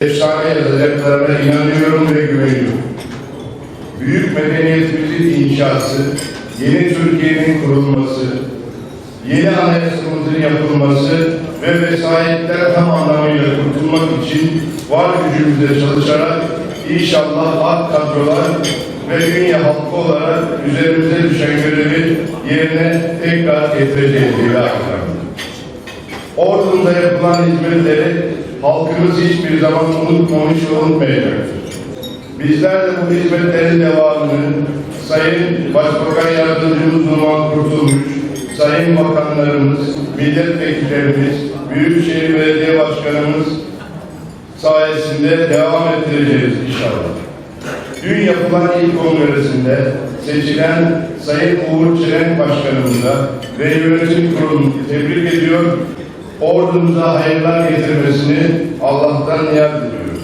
efsane yazacaklarına inanıyorum ve güveniyorum. Büyük medeniyetimizin inşası, yeni Türkiye'nin kurulması, yeni anayasamızın yapılması ve vesayetler tam anlamıyla kurtulmak için var gücümüzle çalışarak inşallah AK kadrolar ve Ünye halkı olarak üzerimize düşen görevi yerine tekrar getireceğiz ilahi. Ordumuza yapılan hizmetleri halkımız hiçbir zaman unutmamış ve unutmayacaktır. Bizler de bu hizmetlerin devamını Sayın Başbakan Yardımcımız Numan Kurtulmuş, Sayın Bakanlarımız, Milletvekillerimiz, Büyükşehir Belediye Başkanımız sayesinde devam ettireceğiz inşallah. Dün yapılan ilk kongresinde seçilen Sayın Uğur Çelenk Başkanımıza ve yönetim kurulunu tebrik ediyor. Ordumuza hayırlar getirmesini Allah'tan niyaz ediyorum.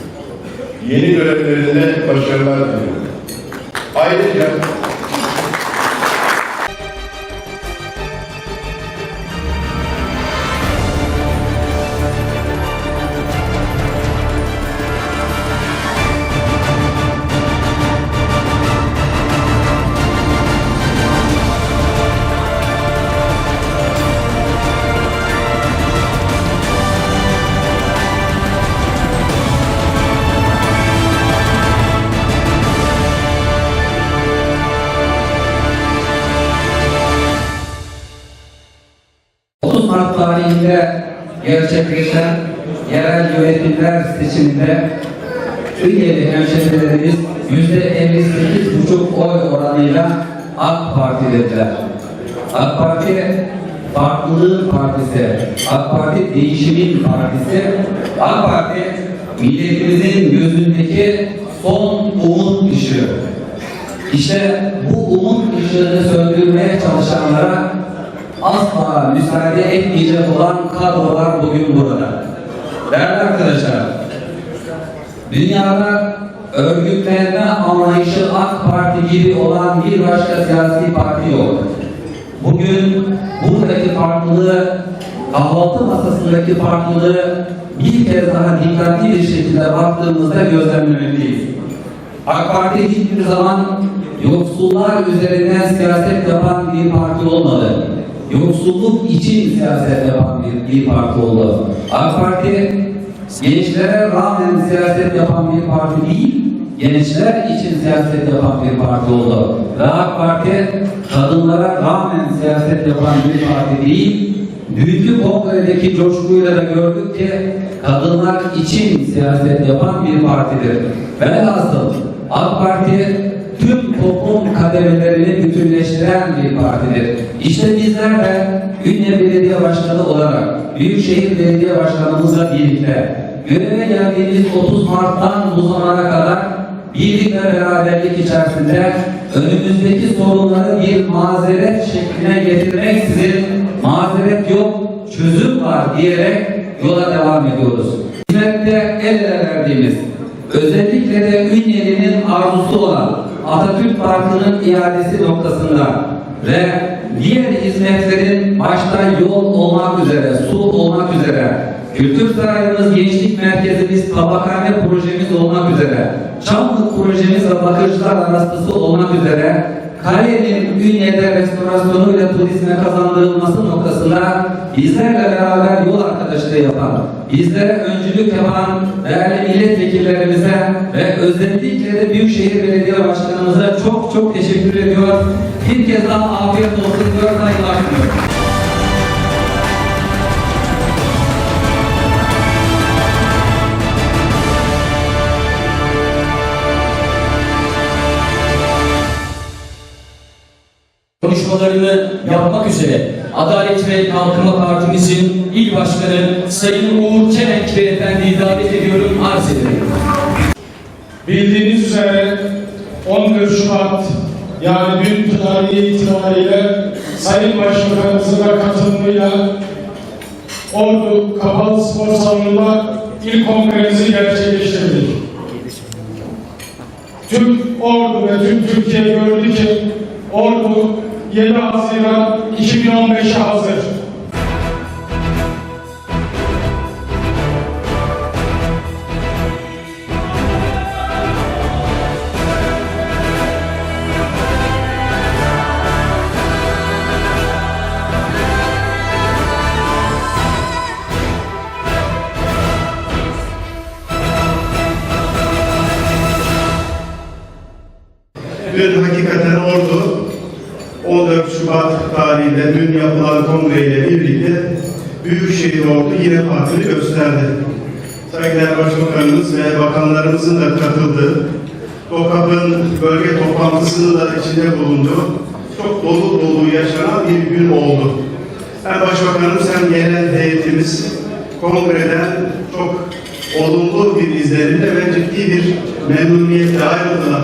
Yeni görevlerinde başarılar diliyorum. Ayrıca ...30 Mart tarihinde gerçekleşen yerel yönetimler seçiminde Ünyeli hemşehrilerimiz %58,5 oy oranıyla AK Parti dediler. AK Parti farklılığın partisi, AK Parti değişimin partisi, AK Parti milletimizin gözündeki son umut ışığı. İşte bu umut ışığını söndürmeye çalışanlara asla müsaade etmeyecek olan kadrolar bugün burada. Değerli arkadaşlar, dünyada örgütlenme anlayışı AK Parti gibi olan bir başka siyasi parti yok. Bugün buradaki farklılığı, kahvaltı masasındaki farklılığı bir kez daha dikkatli bir şekilde baktığımızda gözlemlemeliyiz. AK Parti hiçbir zaman yoksullar üzerinden siyaset yapan bir parti olmadı. Yoksulluk için siyaset yapan bir, bir parti oldu. AK Parti gençlere rağmen siyaset yapan bir parti değil, gençler için siyaset yapan bir parti oldu. Ve AK Parti kadınlara rağmen siyaset yapan bir parti değil, dünkü kongredeki coşkuyla da gördük ki kadınlar için siyaset yapan bir partidir. Velhasıl AK Parti tüm toplum kademelerini bütünleştiren bir partidir. İşte bizler de Ünye Belediye Başkanı olarak Büyükşehir Belediye Başkanımızla birlikte göreve geldiğimiz 30 Mart'tan bu zamana kadar birlik ve beraberlik içerisinde önümüzdeki sorunları bir mazeret şekline getirmeksizin mazeret yok, çözüm var diyerek yola devam ediyoruz. Hizmette el ele verdiğimiz, özellikle de Ünyeli'nin arzusu olan Atatürk Parkı'nın iadesi noktasında ve diğer hizmetlerin başta yol olmak üzere, su olmak üzere, Kültür Sarayımız, Gençlik Merkezimiz, Tabakhane projemiz olmak üzere, Çamlık projemiz ve Bakırcılar Arastısı olmak üzere, Kalenin Ünye'de restorasyonuyla turizme kazandırılması noktasında bizlerle beraber yol arkadaşlığı yapan, bizlere öncülük yapan değerli milletvekillerimize ve özellikle de Büyükşehir Belediye Başkanımıza çok çok teşekkür ediyor. Bir kez daha afiyet olsun diyor, saygılar sunuyorum. Konuşmalarını yapmak üzere Adalet ve Kalkınma Partimizin il başkanı Sayın Uğur Çelenk Beyefendi'yi davet ediyorum, arz ederim. Bildiğiniz üzere 14 Şubat yani dün tarihi itibariyle Sayın Başbakanımızın da katılımıyla Ordu Kapalı Spor Salonu'nda ilk kongremizi gerçekleştirdik. Tüm Ordu ve tüm Türkiye gördü ki Ordu 7 Haziran 2015'e hazır. ve hakikaten ordu 14 Şubat tarihinde dün yapılan kongreyle birlikte Büyükşehir Ordu yine farkını gösterdi. Saygıdeğer Başbakanımız ve bakanlarımızın da katıldığı TOKAP'ın bölge toplantısının da içinde bulunduğu çok dolu dolu yaşanan bir gün oldu. Hem Başbakanımız hem genel heyetimiz kongreden çok olumlu bir izlenimle ve ciddi bir memnuniyetle ayrıldılar.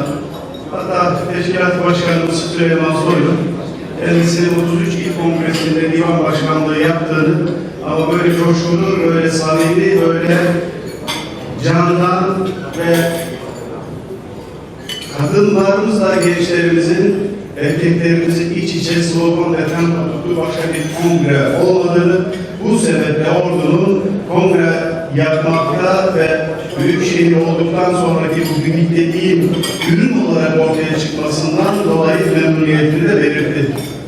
Hatta Teşkilat Başkanımız Süleyman Soylu kendisinin 33 il kongresinde divan başkanlığı yaptığını ama böyle coşkulu, böyle samimi, böyle candan ve kadınlarımızla gençlerimizin, erkeklerimizin iç içe slogan eden tuttuğu başka bir kongre olmadığını, bu sebeple ordunun kongre yapmakta ve büyükşehir olduktan sonraki bu dediğim ürün olarak ortaya çıkmasından dolayı memnuniyetini de belirtti.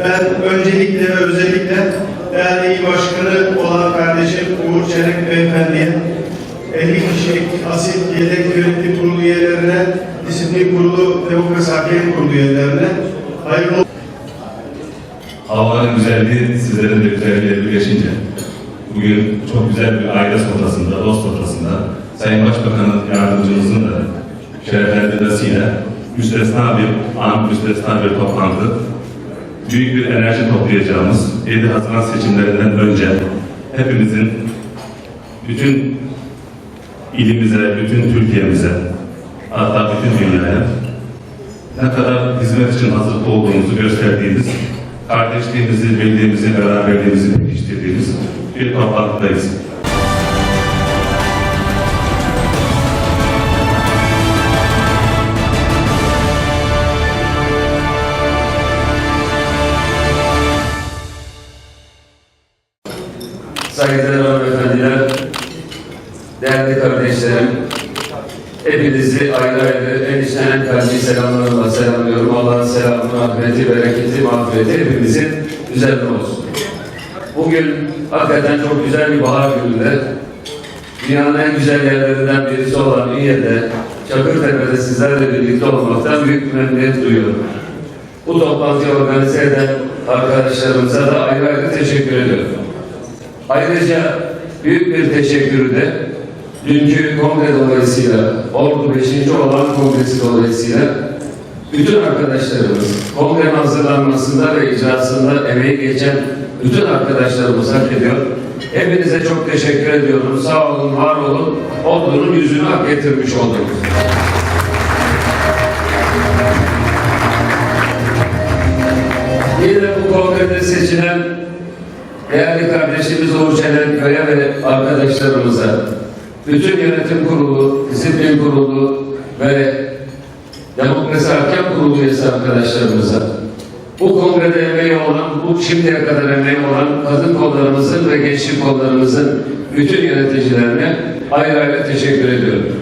Ben öncelikle ve özellikle il başkanı olan kardeşim Uğur Çelik Beyefendi'ye 50 kişilik asil yedek yönetim kurulu üyelerine, disiplin kurulu, demokrasi hakem kurulu üyelerine hayırlı. Havanın güzelliği sizlerin de güzelliğiyle birleşince bugün çok güzel bir aile sofrasında, dost sofrasında Sayın Başbakanın yardımcımızın da şereflendirmesiyle müstesna bir an, müstesna bir toplantı büyük bir enerji toplayacağımız 7 Haziran seçimlerinden önce hepimizin bütün ilimize, bütün Türkiye'mize hatta bütün dünyaya ne kadar hizmet için hazır olduğumuzu gösterdiğimiz, kardeşliğimizi, bildiğimizi, beraberliğimizi pekiştirdiğimiz bir toplantıdayız. Değerli kardeşlerim, hepinizi ayrı ayrı en içten kalbi selamlarımla selamlıyorum. Allah'ın selamı, rahmeti, bereketi, mağfireti hepimizin üzerine olsun. Bugün hakikaten çok güzel bir bahar gününde, dünyanın en güzel yerlerinden birisi olan İYE'de, Çakırtepe'de sizlerle birlikte olmaktan büyük bir memnuniyet duyuyorum. Bu toplantıyı organize eden arkadaşlarımıza da ayrı ayrı teşekkür ediyorum. Ayrıca büyük bir teşekkürü de dünkü kongre dolayısıyla, Ordu 5. olan kongresi dolayısıyla bütün arkadaşlarımız kongrenin hazırlanmasında ve icrasında emeği geçen bütün arkadaşlarımız hak ediyor. Hepinize çok teşekkür ediyorum. Sağ olun, var olun. Ordu'nun yüzünü hak getirmiş olduk. Yine bu kongrede seçilen değerli kardeşimiz Uğur Çelenkaya ve arkadaşlarımıza, bütün yönetim kurulu, disiplin kurulu ve demokrasi hakem kurulu üyesi arkadaşlarımıza, bu kongrede emeği olan, bu şimdiye kadar emeği olan kadın kollarımızın ve gençlik kollarımızın bütün yöneticilerine ayrı ayrı teşekkür ediyorum.